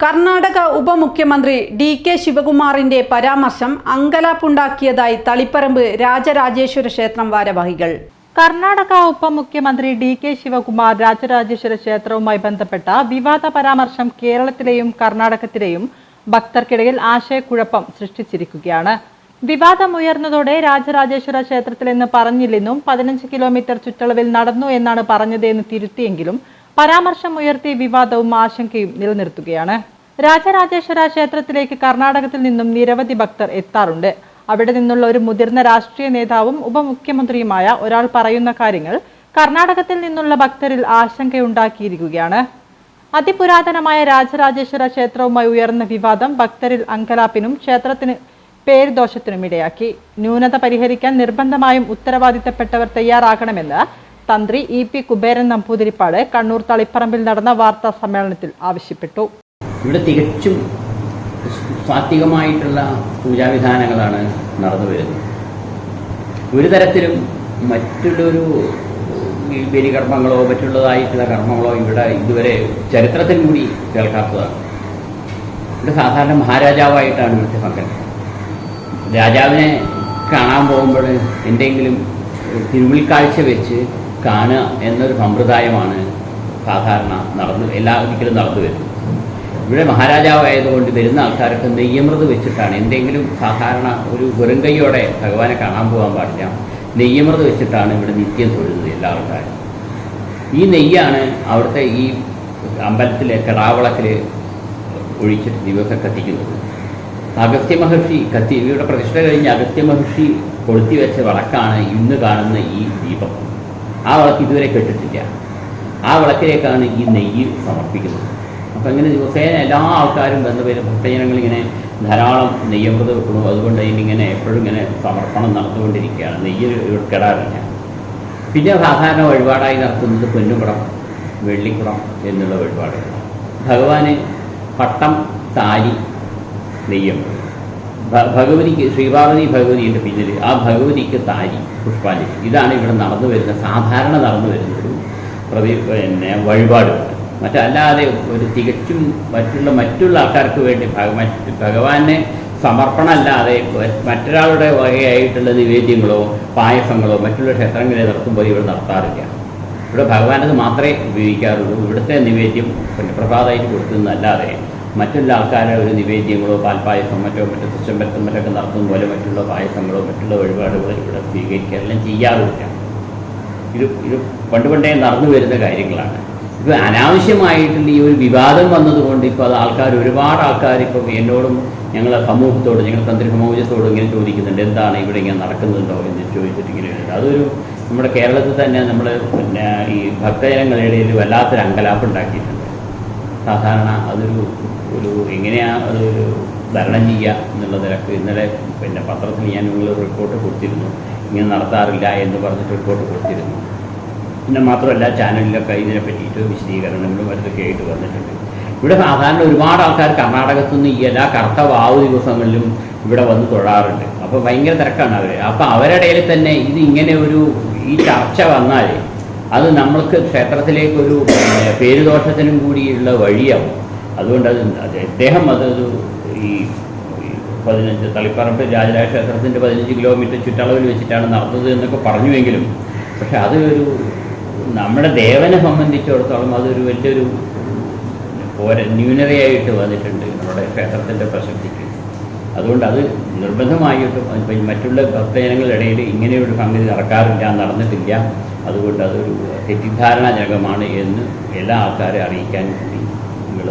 കർണാടക ഉപമുഖ്യമന്ത്രി D K ശിവകുമാറിന്റെ പരാമർശം അങ്കലാപ്പുണ്ടാക്കിയതായി തളിപ്പറമ്പ് രാജരാജേശ്വര ക്ഷേത്രം ഭാരവാഹികൾ. കർണാടക ഉപമുഖ്യമന്ത്രി ഡി കെ ശിവകുമാർ രാജരാജേശ്വര ക്ഷേത്രവുമായി ബന്ധപ്പെട്ട വിവാദ പരാമർശം കേരളത്തിലെയും കർണാടകത്തിലെയും ഭക്തർക്കിടയിൽ ആശയക്കുഴപ്പം സൃഷ്ടിച്ചിരിക്കുകയാണ്. വിവാദമുയർന്നതോടെ രാജരാജേശ്വര ക്ഷേത്രത്തിൽ എന്ന് പറഞ്ഞില്ലെന്നും പതിനഞ്ച് കിലോമീറ്റർ ചുറ്റളവിൽ നടന്നു എന്നാണ് പറഞ്ഞതെന്ന് തിരുത്തിയെങ്കിലും പരാമർശം ഉയർത്തി വിവാദവും ആശങ്കയും നിലനിർത്തുകയാണ്. രാജരാജേശ്വര ക്ഷേത്രത്തിലേക്ക് കർണാടകത്തിൽ നിന്നും നിരവധി ഭക്തർ എത്താറുണ്ട്. അവിടെ നിന്നുള്ള ഒരു മുതിർന്ന രാഷ്ട്രീയ നേതാവും ഉപമുഖ്യമന്ത്രിയുമായ ഒരാൾ പറയുന്ന കാര്യങ്ങൾ കർണാടകത്തിൽ നിന്നുള്ള ഭക്തരിൽ ആശങ്കയുണ്ടാക്കിയിരിക്കുകയാണ്. അതിപുരാതനമായ രാജരാജേശ്വര ക്ഷേത്രവുമായി ഉയർന്ന വിവാദം ഭക്തരിൽ അങ്കലാപ്പിനും ക്ഷേത്രത്തിന് പേരുദോഷത്തിനും ഇടയാക്കി. ന്യൂനത പരിഹരിക്കാൻ നിർബന്ധമായും ഉത്തരവാദിത്തപ്പെട്ടവർ തയ്യാറാകണമെന്ന് തന്ത്രി ഇ പി കുബേരൻ നമ്പൂതിരിപ്പാട് കണ്ണൂർ തളിപ്പറമ്പിൽ നടന്ന വാർത്താ സമ്മേളനത്തിൽ ആവശ്യപ്പെട്ടു. ഇവിടെ തികച്ചും സ്വാത്വികമായിട്ടുള്ള പൂജാവിധാനങ്ങളാണ് നടന്നു വരുന്നത്. ഒരു തരത്തിലും മറ്റുള്ളൊരു ബലികർമ്മങ്ങളോ മറ്റുള്ളതായിട്ടുള്ള കർമ്മങ്ങളോ ഇവിടെ ഇതുവരെ ചരിത്രത്തിൽ കൂടി കേൾക്കാത്തതാണ്. ഇവിടെ സാധാരണ മഹാരാജാവായിട്ടാണ് ഇവിടുത്തെ പങ്കെടുക്കുന്നത് രാജാവിനെ കാണാൻ പോകുമ്പോൾ എന്തെങ്കിലും തിരുവിൽക്കാഴ്ച വെച്ച് കാണുക എന്നൊരു സമ്പ്രദായമാണ് സാധാരണ നടന്നു എല്ലാ ഒരിക്കലും നടന്നു വരുന്നത്. ഇവിടെ മഹാരാജാവായതുകൊണ്ട് വരുന്ന ആൾക്കാർക്ക് നെയ്യമൃത് വെച്ചിട്ടാണ്. എന്തെങ്കിലും സാധാരണ ഒരു വെറും കൈയോടെ ഭഗവാനെ കാണാൻ പോകാൻ പാടില്ല. നെയ്യമൃത് വെച്ചിട്ടാണ് ഇവിടെ നിത്യം തൊഴുന്നത് എല്ലാ ആൾക്കാരും. ഈ നെയ്യാണ് അവിടുത്തെ ഈ അമ്പലത്തിലെ കടാവളത്തിൽ ഒഴിച്ചിട്ട് ദിവസം കത്തിക്കുന്നത് അഗസ്ത്യ മഹർഷി കത്തി ഇവിടെ പ്രതിഷ്ഠ കഴിഞ്ഞ് അഗസ്ത്യ മഹർഷി കൊളുത്തി വെച്ച വടക്കാണ് ഇന്ന് കാണുന്ന ഈ ദീപം. ആ വിളക്ക് ഇതുവരെ കെട്ടിട്ടില്ല. ആ വിളക്കിലേക്കാണ് ഈ നെയ്യ് സമർപ്പിക്കുന്നത്. അപ്പം ഇങ്ങനെ ദിവസേന എല്ലാ ആൾക്കാരും ബന്ധപ്പെട്ട ഭക്തജനങ്ങൾ ഇങ്ങനെ ധാരാളം നെയ്യമൃത് വെക്കുന്നു. അതുകൊണ്ട് അതിനിങ്ങനെ എപ്പോഴും ഇങ്ങനെ സമർപ്പണം നടന്നുകൊണ്ടിരിക്കുകയാണ്. നെയ്യ് കെടാറില്ല. പിന്നെ സാധാരണ വഴിപാടായി നടത്തുന്നത് പൊന്നുകുടം വെള്ളിക്കുടം എന്നുള്ള വഴിപാടുകൾ ഭഗവാന് പട്ടം താലി നെയ്യം ഭ- ഭഗവതിക്ക് ശ്രീപാർവതി ഭഗവതിയുടെ പിന്നിൽ ആ ഭഗവതിക്ക് താരി പുഷ്പാഞ്ജലി. ഇതാണ് ഇവിടെ നടന്നു വരുന്ന സാധാരണ നടന്നു വരുന്ന ഒരു പ്രതി പിന്നെ വഴിപാടുകൾ മറ്റല്ലാതെ ഒരു തികച്ചും മറ്റുള്ള മറ്റുള്ള ആൾക്കാർക്ക് വേണ്ടി ഭഗവാനെ സമർപ്പണമല്ലാതെ മറ്റൊരാളുടെ വകയായിട്ടുള്ള നിവേദ്യങ്ങളോ പായസങ്ങളോ മറ്റുള്ള ക്ഷേത്രങ്ങളെ നടത്തുമ്പോൾ ഇവിടെ നടത്താറില്ല. ഇവിടെ ഭഗവാനത് മാത്രമേ ഉപയോഗിക്കാറുള്ളൂ. ഇവിടുത്തെ നിവേദ്യം പ്രഭാതമായിട്ട് കൊടുക്കുന്നതല്ലാതെ മറ്റുള്ള ആൾക്കാരെ ഒരു നിവേദ്യങ്ങളോ പാൽപ്പായസം മറ്റോ മറ്റോ മറ്റൊക്കെ നടത്തും പോലെ മറ്റുള്ള പായസങ്ങളോ മറ്റുള്ള വഴിപാടുകളോ ഇവിടെ സ്വീകരിക്കാറെല്ലാം ചെയ്യാറില്ല ഇത് ഇത് പണ്ട് പണ്ടേ നടന്നു വരുന്ന കാര്യങ്ങളാണ്. ഇപ്പോൾ അനാവശ്യമായിട്ടുള്ള ഈ ഒരു വിവാദം വന്നതുകൊണ്ട് ഇപ്പോൾ അത് ആൾക്കാർ ഒരുപാട് ആൾക്കാർ ഇപ്പം എന്നോടും ഞങ്ങളെ സമൂഹത്തോട് ഞങ്ങൾ തന്ത്രി സമൂഹത്തോടും ഇങ്ങനെ ചോദിക്കുന്നുണ്ട് എന്താണ് ഇവിടെ ഇങ്ങനെ നടക്കുന്നുണ്ടോ എന്ന് ചോദിച്ചിട്ട് ഇങ്ങനെ. അതൊരു നമ്മുടെ കേരളത്തിൽ തന്നെ നമ്മൾ പിന്നെ ഈ ഭക്തജനങ്ങളുടെ ഇടയിൽ വല്ലാത്തൊരു അങ്കലാപ്പ് ഉണ്ടാക്കിയിട്ടുണ്ട്. സാധാരണ അതൊരു ഒരു എങ്ങനെയാണ് അതൊരു ഭരണം ചെയ്യുക എന്നുള്ള നിലയ്ക്ക് ഇന്നലെ പിന്നെ പത്രത്തിൽ ഞാൻ നിങ്ങൾ റിപ്പോർട്ട് കൊടുത്തിരുന്നു. ഇങ്ങനെ നടത്താറില്ല എന്ന് പറഞ്ഞിട്ട് റിപ്പോർട്ട് കൊടുത്തിരുന്നു. പിന്നെ മാത്രമല്ല ചാനലിലൊക്കെ ഇതിനെ പറ്റിയിട്ട് വിശദീകരണങ്ങളും അതൊക്കെ ആയിട്ട് വന്നിട്ടുണ്ട്. ഇവിടെ സാധാരണ ഒരുപാട് ആൾക്കാർ കർണാടകത്തു നിന്ന് ഈ എല്ലാ കറുത്ത വാവ് ദിവസങ്ങളിലും ഇവിടെ വന്ന് തൊഴാറുണ്ട്. അപ്പോൾ ഭയങ്കര തിരക്കാണ് അവർ അപ്പോൾ അവരുടെ ഇടയിൽ തന്നെ ഇത് ഇങ്ങനെ ഒരു ഈ ചർച്ച വന്നാൽ അത് നമ്മൾക്ക് ക്ഷേത്രത്തിലേക്കൊരു പേരുദോഷത്തിനും കൂടിയുള്ള വഴിയാവും. അതുകൊണ്ട് അത് അദ്ദേഹം അതൊരു ഈ പതിനഞ്ച് തളിപ്പറമ്പ് രാജരാജ ക്ഷേത്രത്തിന്റെ പതിനഞ്ച് കിലോമീറ്റർ ചുറ്റളവിൽ വെച്ചിട്ടാണ് നടന്നത് എന്നൊക്കെ പറഞ്ഞുവെങ്കിലും പക്ഷെ ഒരു നമ്മുടെ ദേവനെ സംബന്ധിച്ചിടത്തോളം അതൊരു വലിയൊരു പോര ന്യൂനതയായിട്ട് വന്നിട്ടുണ്ട് നമ്മുടെ ക്ഷേത്രത്തിന്റെ പ്രശസ്തിക്ക് അതുകൊണ്ട് അത് നിർബന്ധമായിട്ടും മറ്റുള്ള ഭക്തജനങ്ങളിടയിൽ ഇങ്ങനെയൊരു സംഗതി നടക്കാറില്ല നടന്നിട്ടില്ല. അതുകൊണ്ട് അതൊരു തെറ്റിദ്ധാരണാജനകമാണ് എന്ന് എല്ലാ ആൾക്കാരെ അറിയിക്കാൻ കൂടി നിങ്ങൾ